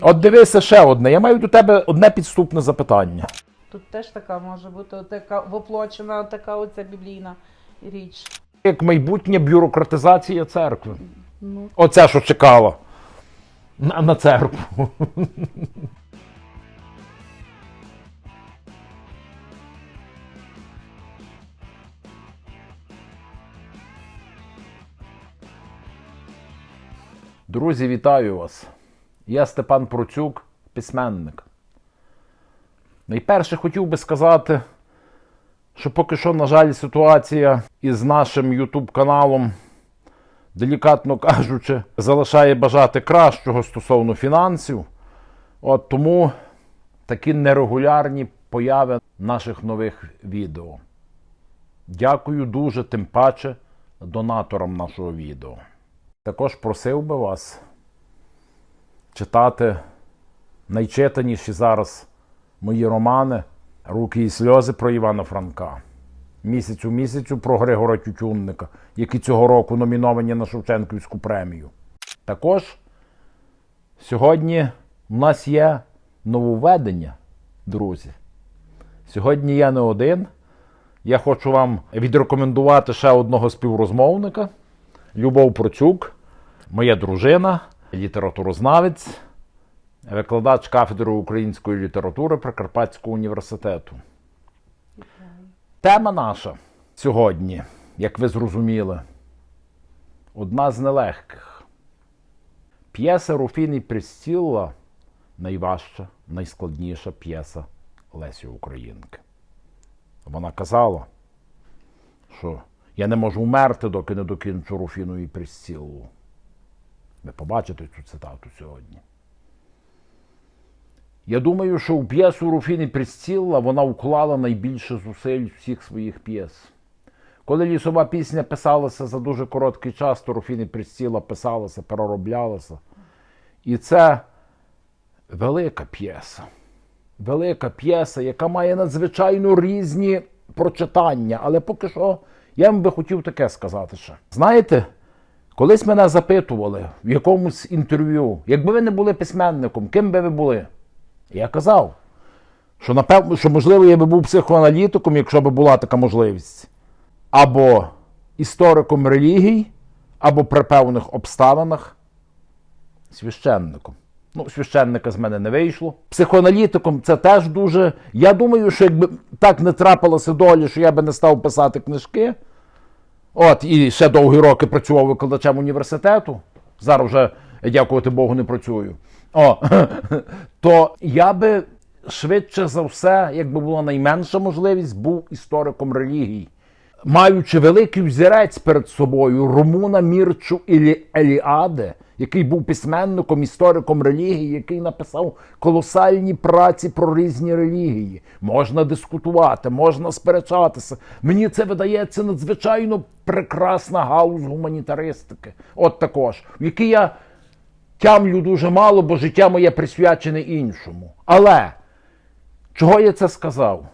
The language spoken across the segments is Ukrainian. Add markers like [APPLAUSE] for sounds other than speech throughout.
От дивися ще одне. Я маю до тебе одне підступне запитання. Тут теж така може бути така воплочена, така оця біблійна річ. Як майбутня бюрократизація церкви. Ну, Оце, що чекала на, на церкву. Друзі, вітаю вас. Я Степан Процюк, письменник. Найперше хотів би сказати, що поки що, на жаль, ситуація із нашим YouTube каналом делікатно кажучи, залишає бажати кращого стосовно фінансів. От тому такі нерегулярні появи наших нових відео. Дякую дуже, тим паче, донаторам нашого відео. Також просив би вас читати найчитаніші зараз мої романи Руки і сльози про Івана Франка місяць у місяцю про Григора Тютюнника, які цього року номіновані на Шевченківську премію. Також сьогодні в нас є нововведення, друзі. Сьогодні я не один. Я хочу вам відрекомендувати ще одного співрозмовника Любов Процюк, моя дружина, літературознавець, викладач кафедри української літератури Прикарпатського університету. Тема наша сьогодні, як ви зрозуміли, одна з нелегких. П'єса Руфіни Престілла найважча, найскладніша п'єса Лесі Українки. Вона казала, що я не можу вмерти, доки не докінчу Руфіну і Престіллу. Ви побачите цю цитату сьогодні. Я думаю, що у п'єсу Руфіни Престілла вона вклала найбільше зусиль всіх своїх п'єс. Коли лісова пісня писалася за дуже короткий час, то Руфіни Престілла писалася, перероблялася. І це велика п'єса. Велика п'єса, яка має надзвичайно різні прочитання. Але поки що я вам би хотів таке сказати ще. Знаєте, колись мене запитували в якомусь інтерв'ю, якби ви не були письменником, ким би ви були? Я казав, що напевно, що можливо я би був психоаналітиком, якщо б була така можливість, або істориком релігій, або при певних обставинах священником. Ну, священника з мене не вийшло. Психоаналітиком це теж дуже. Я думаю, що якби так не трапилося долі, що я би не став писати книжки. От, і ще довгі роки працював викладачем університету. Зараз вже, дякувати Богу, не працюю. О, [LAUGHS] то я би швидше за все, якби була найменша можливість, був істориком релігії. Маючи великий взірець перед собою Ромуна Мірчу Ілі Еліаде, який був письменником, істориком релігії, який написав колосальні праці про різні релігії. Можна дискутувати, можна сперечатися. Мені це видається надзвичайно прекрасна галузь гуманітаристики. От також, в якій я тямлю дуже мало, бо життя моє присвячене іншому. Але чого я це сказав?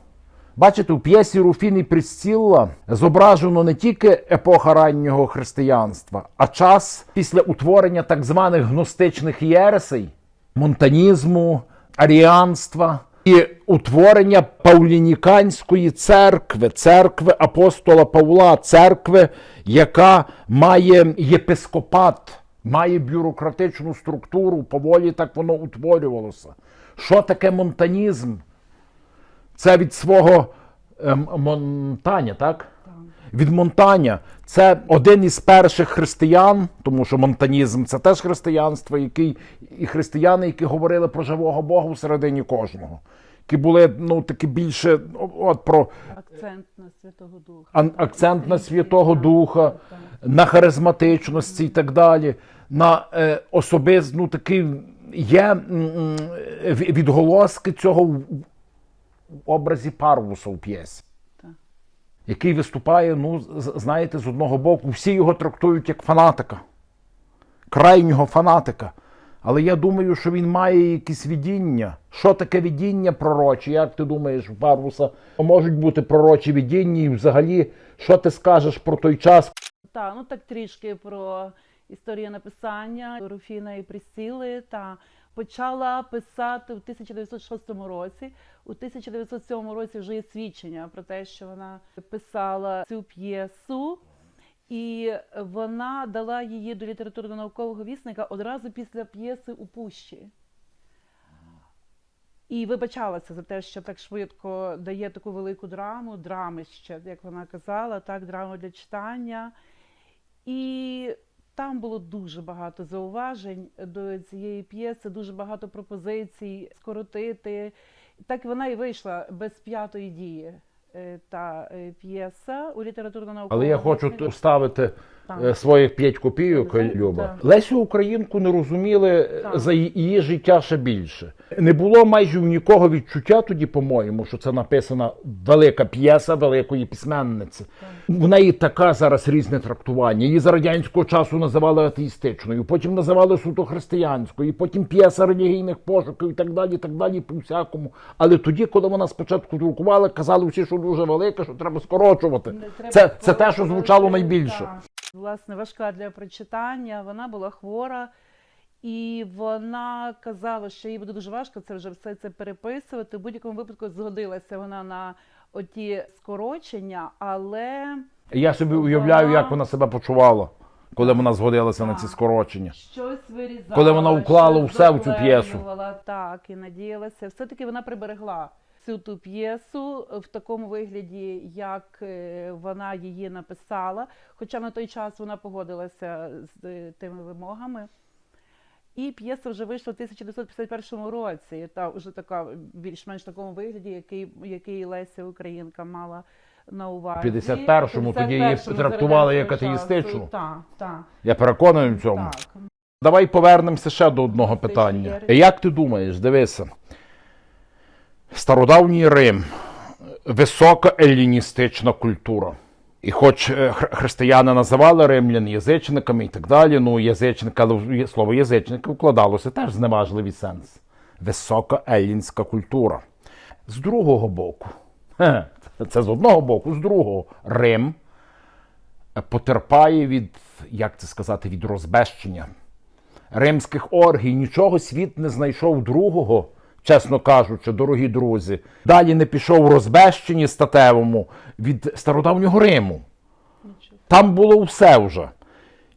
Бачите, у п'єсі Руфіни Престілла зображено не тільки епоха раннього християнства, а час після утворення так званих гностичних єресей, монтанізму, аріанства і утворення Павлініканської церкви, церкви апостола Павла, церкви, яка має єпископат, має бюрократичну структуру, поволі так воно утворювалося. Що таке монтанізм? Це від свого ем, Монтаня, так? Від Монтаня. Це один із перших християн, тому що монтанізм це теж християнство, який, і християни, які говорили про живого Бога всередині кожного. Які були ну, такі більше от, про акцент на Святого Духа. акцент на Святого Духа, на харизматичності і так далі, на е, особист, ну такий є в- відголоски цього в в образі Парвуса у п'єсі. Який виступає, ну, знаєте, з одного боку, всі його трактують як фанатика, крайнього фанатика. Але я думаю, що він має якісь видіння. Що таке видіння пророчі? Як ти думаєш, у Парвуса можуть бути пророчі видіння? І взагалі, що ти скажеш про той час, Так, ну так трішки про історію написання Руфіна і Присіли та почала писати в 1906 році. У 1907 році вже є свідчення про те, що вона писала цю п'єсу. І вона дала її до літературно-наукового вісника одразу після п'єси у пущі. І вибачалася за те, що так швидко дає таку велику драму, драмище, як вона казала, так, драму для читання. І там було дуже багато зауважень до цієї п'єси, дуже багато пропозицій скоротити. Так вона і вийшла без п'ятої дії. е, Та е, п'єса у літературно-науковому Але я хочу вставити Так. е, своїх 5 копійок, Так. Люба. Лесю Українку не розуміли е, Так. за її- життя ще більше. Не було майже у нікого відчуття тоді, по-моєму, що це написана велика п'єса великої письменниці. В неї така зараз різне трактування. Її за радянського часу називали атеїстичною, потім називали суто християнською, потім п'єса релігійних пошуків і так далі, і так далі, по всякому. Але тоді, коли вона спочатку друкувала, казали всі, що дуже велика, що треба скорочувати. Треба Це, це те, що звучало найбільше. Так. Власне, важка для прочитання. Вона була хвора, і вона казала, що їй буде дуже важко це вже все це переписувати. В будь-якому випадку згодилася вона на оті скорочення, але Я собі уявляю, Вона- як вона себе почувала, коли вона згодилася на ці скорочення. щось вирізала. Коли вона вклала щось все в цю п'єсу. Так, і надіялася. Все-таки вона приберегла цю ту п'єсу в такому вигляді, як е, вона її написала. Хоча на той час вона погодилася з е, тими вимогами. І п'єса вже вийшла в 1951 році. Та вже така більш-менш такому вигляді, який, який Леся Українка мала на увазі. В 51-му тоді її трактували як атеїстичну. Так, так, Я переконаний в цьому. так. Давай повернемося ще до одного питання. Як ти думаєш, дивися, стародавній Рим, висока еліністична культура. І хоч е, християни називали римлян язичниками і так далі, ну язичника, слово язичники вкладалося теж зневажливий сенс. Висока еллінська культура. З другого боку, [LAUGHS] це з одного боку, з другого, Рим потерпає від, як це сказати, від розбещення римських оргій, нічого світ не знайшов другого, чесно кажучи, дорогі друзі. Далі не пішов у розбещенні статевому від стародавнього Риму. Там було все вже.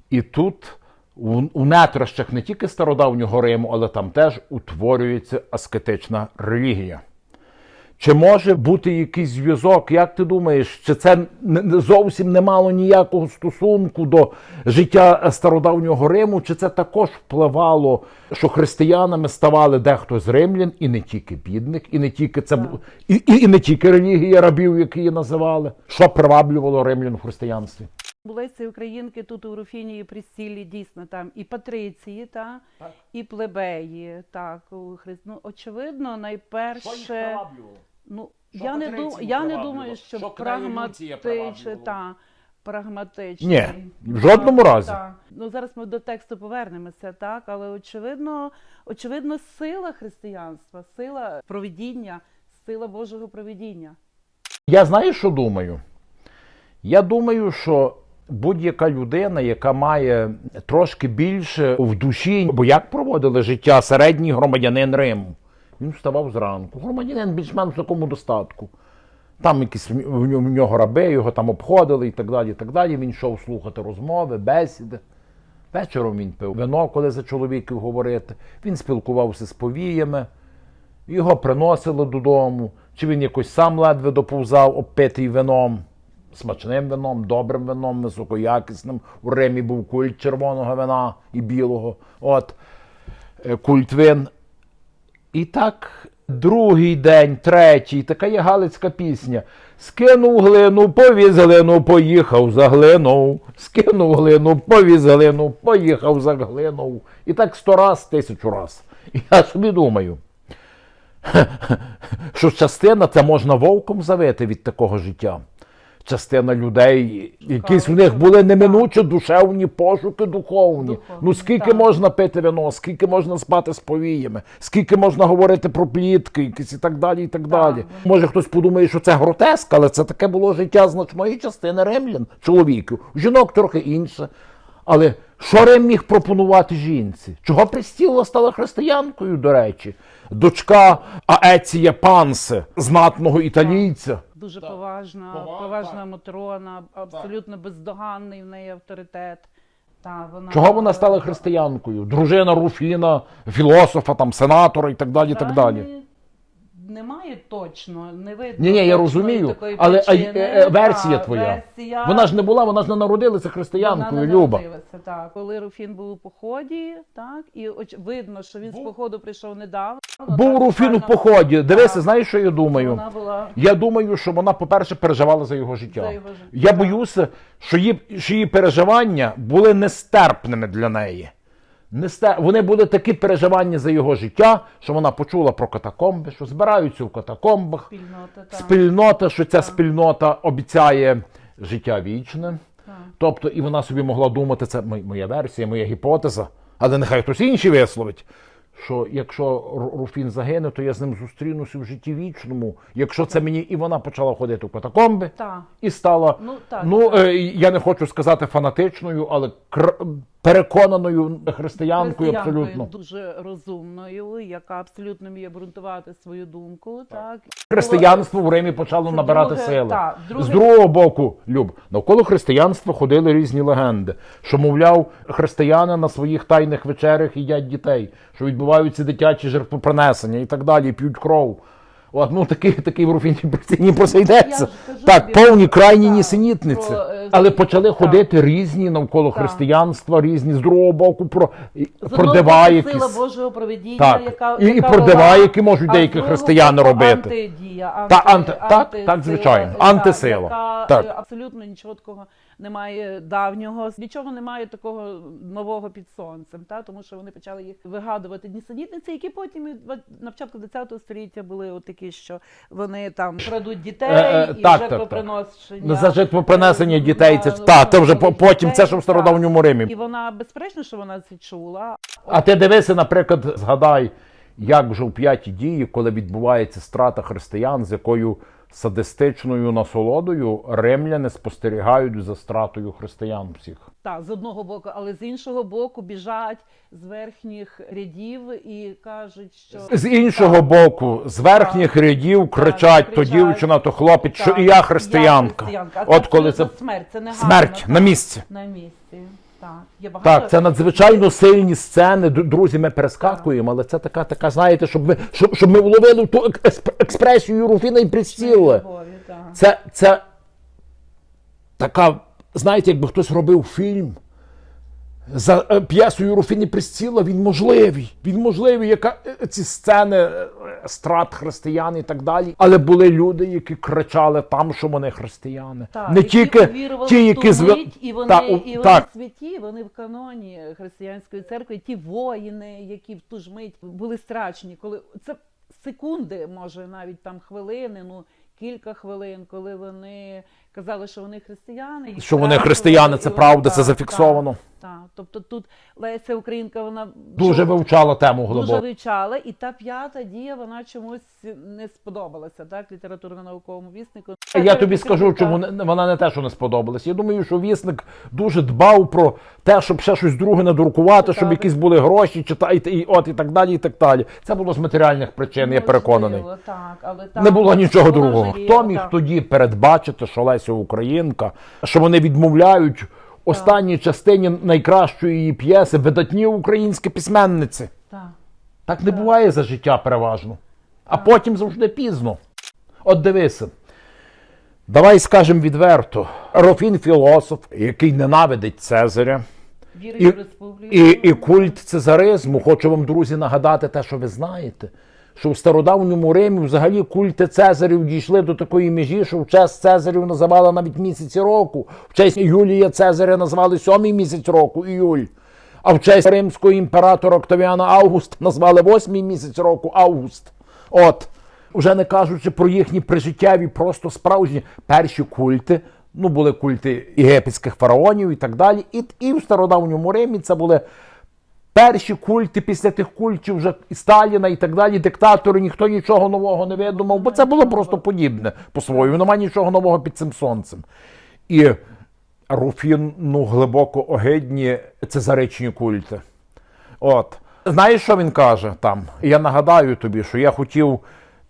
І тут у, у нетрощах не тільки стародавнього Риму, але там теж утворюється аскетична релігія. Чи може бути якийсь зв'язок? Як ти думаєш, чи це зовсім не мало ніякого стосунку до життя стародавнього Риму? Чи це також впливало, що християнами ставали дехто з римлян, і не тільки бідних, і не тільки це і, і, і не тільки релігія рабів, які її називали, що приваблювало римлян в християнстві? Були ці українки тут у Руфіні і Престілі, дійсно там і патриції, та, і плебеї. Так, у Христ... ну, очевидно, найперше. Ну, Що я не, дум... я не приваблювало? думаю, що Що прагматич... та, прагматичний. Ні, в жодному разі. Так. Ну, зараз ми до тексту повернемося, так, але очевидно, очевидно, сила християнства, сила провідіння, сила Божого провідіння. Я знаю, що думаю. Я думаю, що будь-яка людина, яка має трошки більше в душі, бо як проводили життя середній громадянин Риму? Він вставав зранку. Громадянин більш-менш в такому достатку. Там якісь в нього- раби, його там обходили і так далі. і так далі. Він йшов слухати розмови, бесіди. Вечором він пив вино, коли за чоловіків говорити. Він спілкувався з повіями, його приносили додому, чи він якось сам ледве доповзав, обпитий вином, смачним вином, добрим вином, високоякісним. У Римі був культ червоного вина і білого. От е, культ вин. І так, другий день, третій, така є галицька пісня. Скинув глину, повіз глину, поїхав за глиною. Скинув глину, повіз глину, поїхав за глиною. І так сто раз, тисячу раз. Я собі думаю, [LAUGHS] що частина це можна вовком завити від такого життя. Частина людей, якісь в них були неминучі душевні пошуки духовні. Духовні, Ну скільки так. можна пити вино, скільки можна спати з повіями, скільки можна говорити про плітки, якісь і так далі, і так далі. Може хтось подумає, що це гротеск, але це таке було життя значної частини римлян, чоловіків. Жінок трохи інше. Але Що Рим міг пропонувати жінці? Чого Престіла стала християнкою, до речі? Дочка Аеція Пансе, знатного італійця. Дуже поважна, Повага, поважна так. Матрона, абсолютно бездоганний в неї авторитет. Та, вона, Чого вона стала християнкою? Дружина Руфіна, філософа, там, сенатора і так далі. і так далі. Правильно, Немає точно, не видно. Ні, ні, я розумію, такої але а, причини. е, е, версія Та, твоя. версія- Вона ж не була, вона ж не народилася християнкою, Вона не Люба. народилася, так. Коли Руфін був у поході, так, і оч... видно, що він з походу прийшов недавно. Був так, Руфін у буквально поході. Дивися, знаєш, що я думаю? Вона була Я думаю, що вона, по-перше, переживала за його життя. За його життя. Я боюся, що її, що її переживання були нестерпними для неї. Вони були такі переживання за його життя, що вона почула про катакомби, що збираються в катакомбах. спільнота. Спільнота, що ця спільнота обіцяє життя вічне. Тобто, і вона собі могла думати, це моя версія, моя гіпотеза, але нехай хтось інший висловить. Що якщо Руфін загине, то я з ним зустрінуся в житті вічному. Якщо це мені і вона почала ходити в катакомби Так. і стала, Ну, так, ну так. е, я не хочу сказати фанатичною, але кр- переконаною християнкою абсолютно. дуже розумною, яка абсолютно вміє обґрунтувати свою думку. Так Християнство в Римі почало Це набирати друге, сили. так, друге- З другого боку, Люб, навколо християнства ходили різні легенди, що, мовляв, християни на своїх тайних вечерях їдять дітей, що відбуваються дитячі жертвопринесення і так далі, і п'ють кров. От, ну такий, такий Престіні про це йдеться. Так, повні крайні нісенітниці. про, Але почали ходити різні навколо християнства, різні з другого боку про, і- про дива якісь. сила Божого проведіння, яка І- і про дива, які можуть деякі християни робити. Антидія, Та, анти, анти- так, так, звичайно, антисила. Так. е, абсолютно нічого такого немає давнього, нічого немає такого нового під сонцем, та тому що вони почали їх вигадувати нісенітниці, які потім на початку 20 століття були отакі, що вони там крадуть дітей Е, е, і так, жертвоприношення. Ну, за жертвопринесення дітей, це- та, це вже потім, це що в стародавньому Римі. І вона безперечно, що вона це чула. А ти дивися, наприклад, згадай, як вже в п'ятій дії, коли відбувається страта християн, з якою садистичною насолодою римляни спостерігають за стратою християн всіх. Так, з одного боку, але з іншого боку біжать з верхніх рядів і кажуть, що З іншого боку, з верхніх рядів кричать то кричать. дівчина, то хлопець, що і я християнка. А От коли це смерть, це не смерть гарно, на так. місці. На місці. Так, є багато. Так, це надзвичайно сильні сцени. Друзі, ми перескакуємо, але це така, така, знаєте, щоб ми, щоб, щоб ми вловили ту експ- експресію Руфіна і присіли. Це, це така, знаєте, якби хтось робив фільм за е, п'єсою Руфіні Престіла, він можливий. Він можливий, яка е, ці сцени е, страт християн і так далі. Але були люди, які кричали там, що вони християни. Так, Не тільки ті, які зв... і вони, Та, і вони так. святі, вони в каноні християнської церкви, ті воїни, які в ту ж мить були страчені, коли це секунди, може навіть там хвилини, ну кілька хвилин, коли вони казали, що вони християни, їх Що вони християни, це правда, це зафіксовано. Так. Тобто тут Леся Українка, вона Дуже вивчала тему Дуже вивчала, і та п'ята дія вона чомусь не сподобалася, так, літературно-науковому віснику. Я тобі скажу, чому вона не те, що не сподобалась. Я думаю, що вісник дуже дбав про те, щоб ще щось друге надрукувати, щоб Так. якісь були гроші, читайте, і от і так далі, і так далі. Це було з матеріальних причин, я переконаний. Так, але так, Не було нічого другого. Хто міг так. тоді передбачити, що Леся Українка, що вони відмовляють останній частині найкращої її п'єси видатні українські письменниці? Так. Так не буває за життя переважно. А потім завжди пізно. От дивися. Давай скажемо відверто. Рофін філософ, який ненавидить Цезаря, І- і, і культ цезаризму. Хочу вам, друзі, нагадати те, що ви знаєте. Що в стародавньому Римі взагалі культи Цезарів дійшли до такої межі, що в честь Цезарів називали навіть місяці року. В честь Юлія Цезаря назвали сьомий місяць року іюль. А в честь римського імператора Октавіана Август назвали восьмий місяць року Август. От, вже не кажучи про їхні прижиттєві, просто справжні перші культи. Ну, були культи єгипетських фараонів і так далі. І, і в стародавньому Римі це були перші культи після тих культів вже і Сталіна і так далі, диктатори, ніхто нічого нового не видумав, бо це було просто подібне по-своєму. Нема нічого нового під цим сонцем. І Руфіну глибоко огидні цезаричні культи. От. Знаєш, що він каже там? Я нагадаю тобі, що я хотів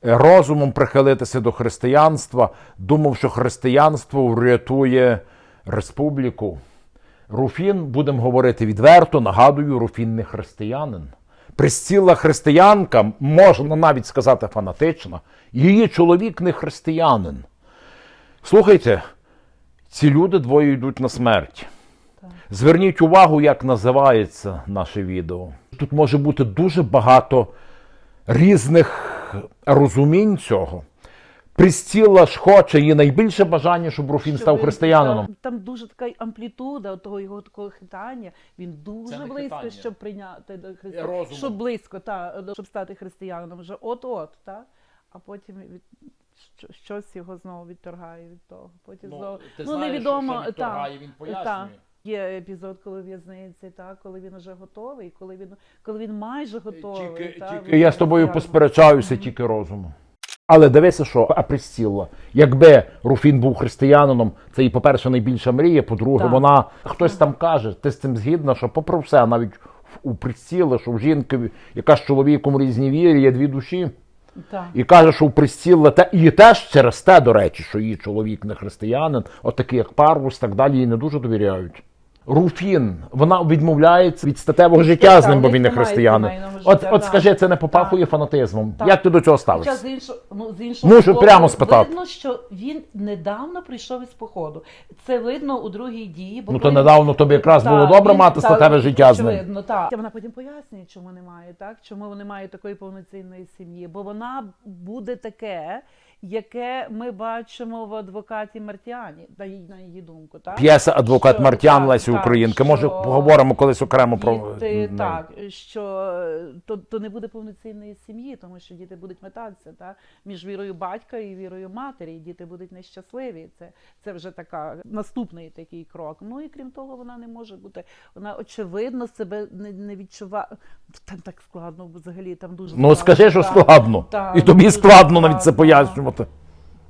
е, розумом прихилитися до християнства, думав, що християнство врятує республіку. Руфін, будемо говорити відверто, нагадую, Руфін не християнин. Присціла християнка, можна навіть сказати фанатична, її чоловік не християнин. Слухайте, ці люди двоє йдуть на смерть. Зверніть увагу, як називається наше відео. Тут може бути дуже багато різних розумінь цього. Присціла ж хоче, її найбільше бажання, щоб Руфін став Щоб він- християнином. Там, там дуже така амплітуда того його такого хитання. Він дуже близько, хитання. щоб прийняти до. Розумом. Щоб близько, та, щоб стати християнином. Вже от-от, та? а потім від, що- щось його знову відторгає від того. Потім знову, ну, невідомо, та, та. Є епізод, коли в'язниці, та, коли він вже готовий, коли він, коли він майже готовий. Тільки, та, тільки я з тобою посперечаюся тільки розумом. Але дивися, що а Якби Руфін був християнином, це і, по-перше, найбільша мрія, по-друге, вона хтось там каже, ти з цим згідна, що попри все, навіть у Присціли, що в жінки, яка з чоловіком різні вірі, є дві душі. Так. І каже, що у Присціла те, і теж через те, до речі, що її чоловік не християнин, от як Парвус, так далі, їй не дуже довіряють. Руфін, вона відмовляється від статевого життя з ним, бо він не християнин. От, от скажи, це не попахує фанатизмом. Так. Як ти до цього Хоча з іншого, ну, з іншого Мушу боку, прямо спитати. Видно, що він недавно прийшов із походу. Це видно у другій дії. Бо Ну, то коли- недавно тобі якраз було добре мати статеве життя з ним. Очевидно, так. Вона потім пояснює, чому немає, так? Чому немає такої повноцінної сім'ї. Бо вона буде таке, яке ми бачимо в адвокаті Мартіані, на її, на її думку. Так? П'єса адвокат Що- Мартян так, Лесі так, Українки. Може, що поговоримо колись окремо про Діти, так, що то, то не буде повноцінної сім'ї, тому що діти будуть метатися та, між вірою батька і вірою матері, і діти будуть нещасливі. Це, це вже така наступний такий крок. Ну і крім того, вона не може бути. Вона очевидно себе не, не відчуває. Там так складно, взагалі там дуже Ну скажи, що так. складно. Так, І тобі складно навіть це складно. Пояснювати.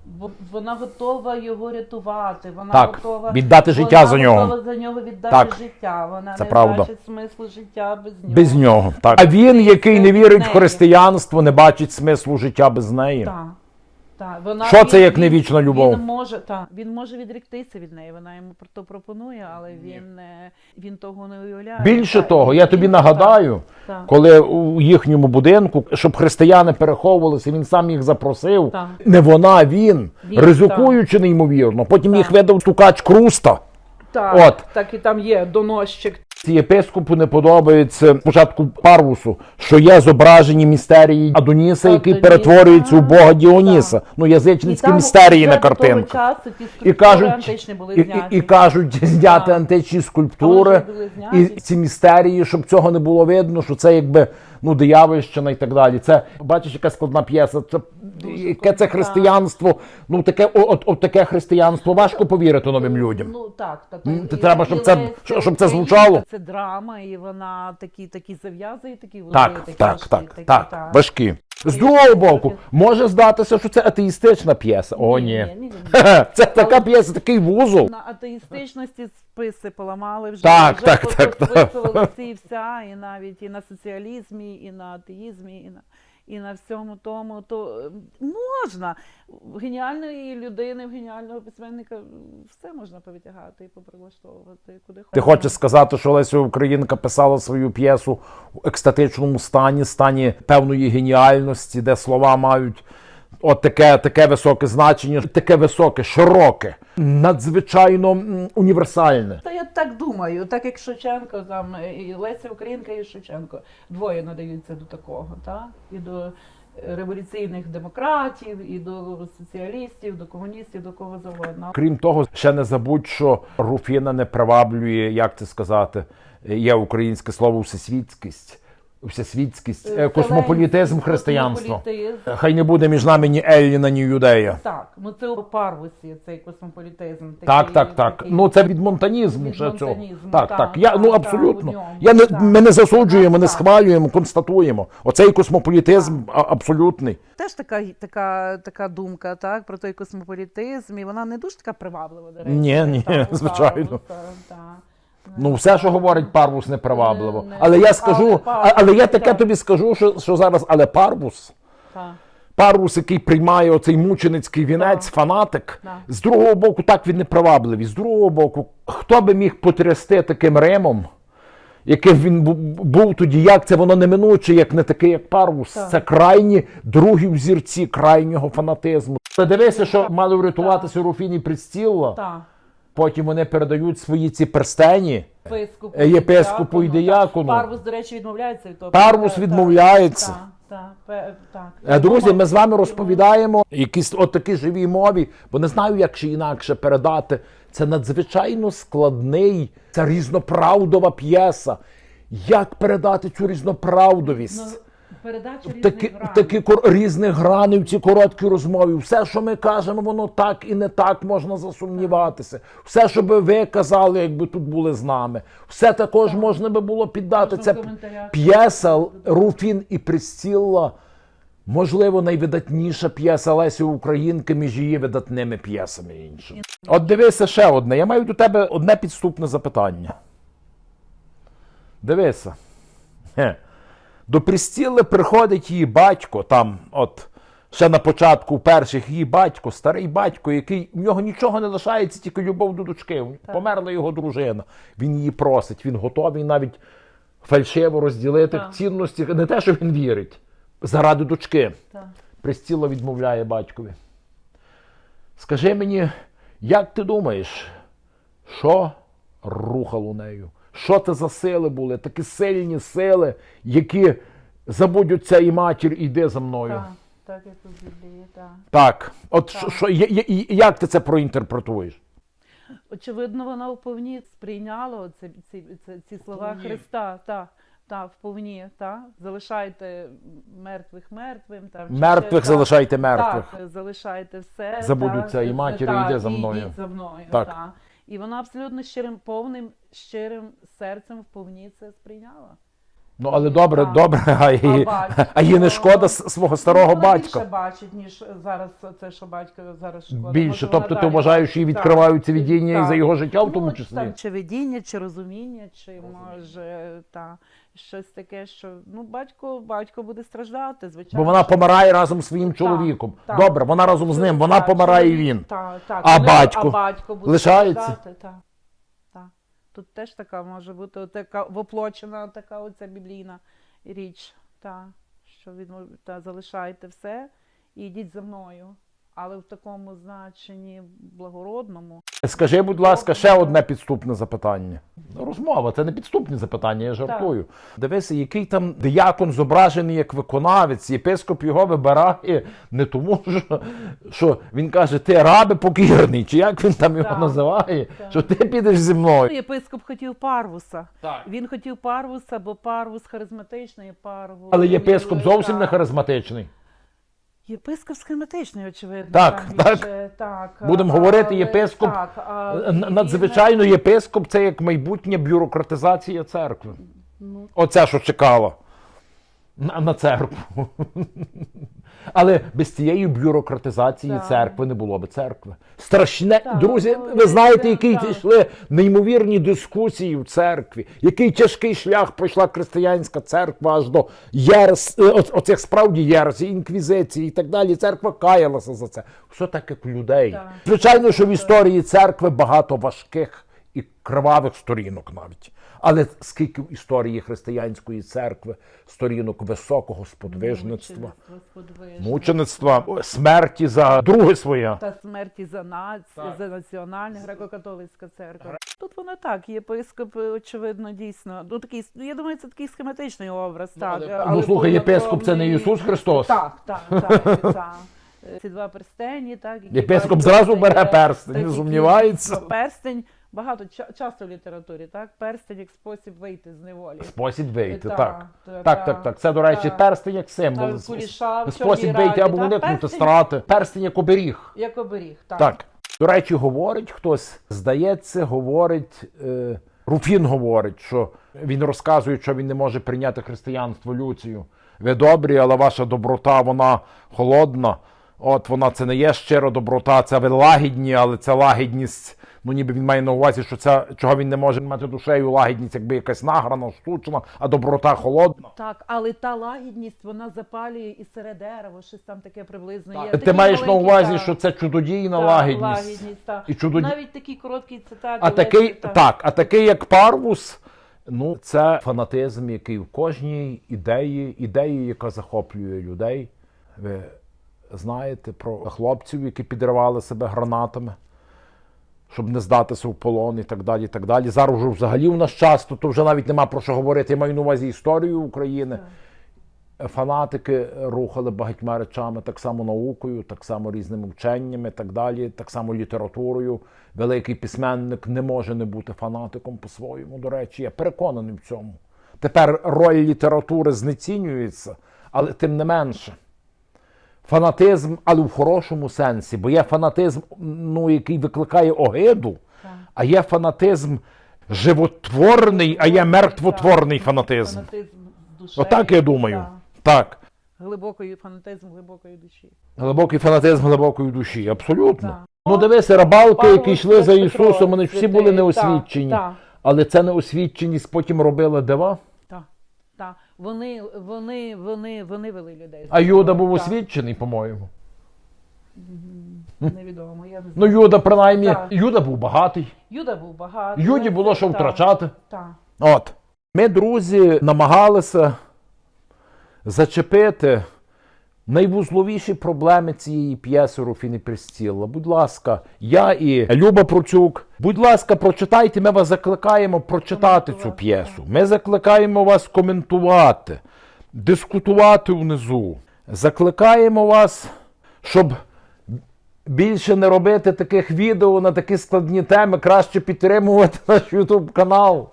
Бо вона готова його рятувати. Вона Так, готова віддати життя вона за нього. готова за нього віддати Так, життя. Вона це не правда. бачить смислу життя без нього. Без нього. Так. А він, який не вірить в християнство, не бачить смислу життя без неї. Так. Так, вона, Що це як не вічна любов? Він може, так, він може відректися від неї, вона йому про то пропонує, але він, не, він того не уявляє. Більше Так, того, я тобі він- нагадаю, так, коли у їхньому будинку, щоб християни переховувалися, він сам їх запросив. Так. Не вона, а він, Він, ризикуючи неймовірно. Потім Так. їх видав стукач Круста. так, От. так і там є доносчик. Єпископу не подобається спочатку Парвусу, що є зображені містерії Адоніса, який перетворюється у Бога так. Діоніса. Ну, язичницькі містерії на картинках. часу ті І кажуть, і, і, і кажуть, зняти античні скульптури, і ці містерії, щоб цього не було видно, що це якби ну диявольщина і так далі. Це бачиш, яка складна п'єса. Це яке це християнство? Ну таке, от, от таке християнство важко повірити новим людям. Ну так, так. Ти треба, щоб це- щоб це звучало. Це драма, і вона такі, такі зав'язує, такі вони Так, такі так, важкі, так, так, важкі. З другого боку, може здатися, що це атеїстична п'єса. О, ні. Ні, ні, ні. Це така п'єса, такий вузол. На атеїстичності списи поламали вже. Так, вже так, так, так. всі вся, і навіть і на соціалізмі, і на атеїзмі, і на, і на всьому тому. То е, можна. В геніальної людини, в геніального письменника все можна повитягати і поприлаштовувати куди Ти хочеш сказати, що Леся Українка писала свою п'єсу в екстатичному стані, стані певної геніальності, де слова мають от таке, таке високе значення, таке високе, широке, надзвичайно універсальне. Та я так думаю, так як Шевченко, там і Леся Українка, і Шевченко двоє надаються до такого, так? І до е, революційних демократів, і до соціалістів, до комуністів, до кого завгодно. Крім того, ще не забудь, що Руфіна не приваблює, як це сказати, є українське слово всесвітськість. Всесвітськість, Е, е, космополітизм, християнство. космополітизм. Хай не буде між нами ні Елліна, ні Юдея. Так, ну це у Парвусі цей космополітизм. Так, такий- так, так. такий. Ну це від монтанізму Від ще цього. Так, так, так. Я ну абсолютно. ньому, Я не так. ми не засуджуємо, не схвалюємо, констатуємо. Оцей космополітизм а- абсолютний. Теж така, така, така думка, так, про той космополітизм, і вона не дуже така приваблива, до речі. Ні, ні, так, [LAUGHS] звичайно. Парвуса, так. Ну, все, що говорить Парвус, непривабливо. Не- не- Але я скажу, але я таке тобі скажу, що, що зараз, але Парвус. Так. Парвус, який приймає оцей мученицький вінець, Так. фанатик, Так. з другого боку, так він непривабливий. З другого боку, хто би міг потрясти таким Римом, яким він був тоді, як це воно неминуче, як не такий, як Парвус. Так. Це крайні другі взірці крайнього фанатизму. Та дивися, що мали врятуватися Руфіні Престілла, Так. Потім вони передають свої ці перстені. Єпископу, Е, єпископу і так. диякону. Парвус, до речі, відмовляється від того. Парвус відмовляється. Так, так, так. Е, Друзі, ми з вами розповідаємо якісь от такі живій мові, бо не знаю, як ще інакше передати. Це надзвичайно складний, це різноправдова п'єса. Як передати цю різноправдовість? Передача різних Такі, граней. такі кор- різних граней в ці короткі розмові. Все, що ми кажемо, воно так і не так можна засумніватися. Все, що би ви казали, якби тут були з нами. Все також можна би було піддати. Можна Це коментарях. п'єса Руфін і Присцілла. Можливо, найвидатніша п'єса Лесі Українки між її видатними п'єсами іншими. От дивися ще одне. Я маю до тебе одне підступне запитання. Дивися. Хе. До Престіли приходить її батько, там, от, ще на початку перших її батько, старий батько, який в нього нічого не лишається, тільки любов до дочки. Померла його дружина. Він її просить, він готовий навіть фальшиво розділити Так. цінності, не те, що він вірить, заради дочки. Так. Престіла відмовляє батькові. Скажи мені, як ти думаєш, що рухало нею? Що це за сили були? Такі сильні сили, які забудуться і матір, іди за мною. Так, так, як у Біблії, так. Так, от що, що, я- я- як ти це проінтерпретуєш? Очевидно, вона вповні сприйняла оце, ці, ці, ці слова Вповні. Христа. Так, так, вповні, так. Залишайте мертвих мертвим. Там, Мертвих ще, залишайте так, мертвих. Так, залишайте все. Забудуться так, і матір, і так, за мною. за мною. Так. Так. І вона абсолютно щирим, повним, щирим серцем вповні це сприйняла. Ну, але добре, Так. добре, [LAUGHS] а їй, батько? а її не шкода свого старого вона батька. більше бачить, ніж зараз це, що батько зараз шкода. Більше, Може, тобто ти далі вважаєш, що їй Так. відкриваються видіння і за його життя в тому Ну, числі? Там, чи видіння, чи розуміння, чи може та, щось таке, що ну, батько, батько буде страждати, звичайно. Бо вона помирає разом з своїм чоловіком. так. Добре, вона разом з ним, вона Так, помирає і він. Так, так. А Вони- батько а батько буде лишається? страждати, Так, так. Тут теж така може бути така воплочена така оця біблійна річ, та, що відмов... та, залишайте все і йдіть за мною. Але в такому значенні благородному. Скажи, будь ласка, ще одне підступне запитання. Розмова, це не підступні запитання, я жартую. Дивися, який там диякон зображений як виконавець, єпископ його вибирає не тому, [LAUGHS] що, що він каже, ти раби покірний, чи як він там його Так, називає, так. що ти підеш зі мною. Єпископ хотів парвуса. Так. Він хотів парвуса, бо парвус харизматичний, парвус. Але єпископ зовсім не харизматичний. Єпископ схематичний, очевидно. Так, там так. більше, так. Будемо а, говорити, єпископ, Так, а надзвичайно, і... Єпископ це як майбутня бюрократизація церкви. Ну. Оце, що чекало на, на церкву. [LAUGHS] Але без цієї бюрократизації Так. церкви не було би церкви. Страшне, Так, друзі, ну, ви знаєте, які так. йшли неймовірні дискусії в церкві, який тяжкий шлях пройшла християнська церква аж до єрес, е, оцих справді єресі, інквізиції і так далі. Церква каялася за це. Все так, як людей. Так. Звичайно, що в історії церкви багато важких і кривавих сторінок навіть. Але скільки в історії християнської церкви сторінок високого сподвижництва, мучеництва, смерті за друге своє. Та смерті за націю, за національну греко-католицька церква. Тут воно так, єпископ, очевидно, дійсно. Ну такий, ну, я думаю, це такий схематичний образ. так, ну слухай, єпископ це не Ісус Христос. Так, так, так. так. Ці два перстені, так. Єпископ зразу бере перстень, не сумнівається. Перстень багато ча- часто в літературі, так? Перстень як спосіб вийти з неволі. Спосіб вийти, Та, так. та, Так, та. так, так. Це, до речі, Та. перстень як символ. Та, куліша в Спосіб вийти або та, уникнути перстень- страти. Перстень як оберіг. Як оберіг, так. Так. До речі, говорить хтось, здається, говорить, е, Руфін говорить, що він розказує, що він не може прийняти християнство Люцію. Ви добрі, але ваша доброта, вона холодна. От вона це не є щира доброта, це ви лагідні, але ця лагідність, ну ніби він має на увазі, що це чого він не може мати душею лагідність, якби якась награна, штучна, а доброта холодна. Так, але та лагідність вона запалює і серед дерева, щось там таке приблизно є. Ти Такі маєш на увазі, та, що це чудодійна та, лагідність. лагідність та. І чудоді- Навіть такі короткі цитати. А такий, та. так, а такий, як Парвус, ну, це фанатизм, який в кожній ідеї, ідеї, яка захоплює людей. Ви знаєте про хлопців, які підривали себе гранатами, щоб не здатися в полон і так далі. і так далі. Зараз вже взагалі у нас часто, то вже навіть нема про що говорити. Я маю на увазі історію України. Фанатики рухали багатьма речами, так само наукою, так само різними вченнями, так далі, так само літературою. Великий письменник не може не бути фанатиком по-своєму. До речі, я переконаний в цьому. Тепер роль літератури знецінюється, але тим не менше. Фанатизм, але в хорошому сенсі, бо є фанатизм, ну, який викликає огиду, Так. а є фанатизм животворний, а є мертвотворний Так. фанатизм. Фанатизм з душею. Отак я думаю. та. Так. Глибокої фанатизм глибокої душі. Глибокий фанатизм глибокої душі, абсолютно. Так. Ну дивися, рибалки, Павло які йшли за Ісусом, вони ж всі були неосвідчені. та. Але це неосвідченість потім робила дива. Вони, вони, вони, вони вели людей. А Юда був Так. освідчений, по-моєму. Невідомо, я не Ну. Юда, принаймні, Так. Юда був багатий. Юда був багатий. Юді було що Так, втрачати. Так. От. Ми, друзі, намагалися зачепити найвузловіші проблеми цієї п'єси Руфіни Престіла. Будь ласка, я і Люба Процюк, будь ласка, прочитайте. Ми вас закликаємо прочитати цю п'єсу. Ми закликаємо вас коментувати, дискутувати внизу. Закликаємо вас, щоб більше не робити таких відео на такі складні теми, краще підтримувати наш YouTube канал.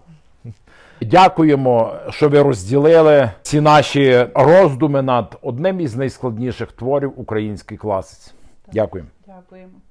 Дякуємо, що ви розділили ці наші роздуми над одним із найскладніших творів української класиці. Дякуємо. Дякуємо.